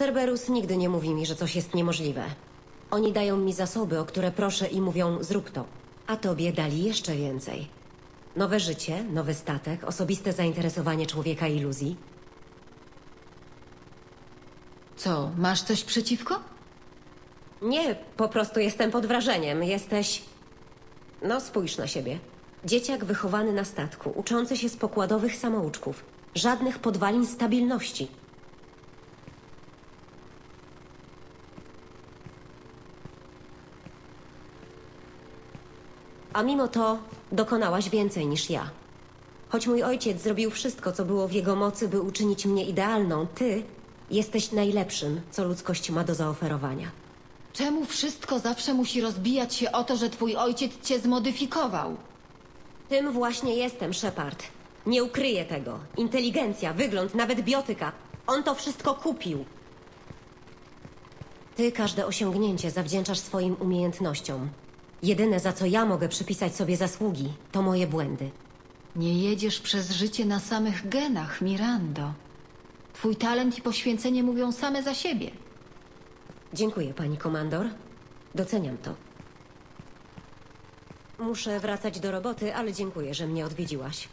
Cerberus nigdy nie mówi mi, że coś jest niemożliwe. Oni dają mi zasoby, o które proszę i mówią zrób to. A tobie dali jeszcze więcej. Nowe życie, nowy statek, osobiste zainteresowanie człowieka iluzji. Co, masz coś przeciwko? Nie, po prostu jestem pod wrażeniem. Jesteś. No, spójrz na siebie. Dzieciak wychowany na statku, uczący się z pokładowych samouczków. Żadnych podwalin stabilności. A mimo to dokonałaś więcej niż ja. Choć mój ojciec zrobił wszystko, co było w jego mocy, by uczynić mnie idealną, ty jesteś najlepszym, co ludzkość ma do zaoferowania. Czemu wszystko zawsze musi rozbijać się o to, że twój ojciec cię zmodyfikował? Tym właśnie jestem, Shepard. Nie ukryję tego. Inteligencja, wygląd, nawet biotyka. On to wszystko kupił. Ty każde osiągnięcie zawdzięczasz swoim umiejętnościom. Jedyne, za co ja mogę przypisać sobie zasługi, to moje błędy. Nie jedziesz przez życie na samych genach, Mirando. Twój talent i poświęcenie mówią same za siebie. Dziękuję, pani komandor. Doceniam to. Muszę wracać do roboty, ale dziękuję, że mnie odwiedziłaś.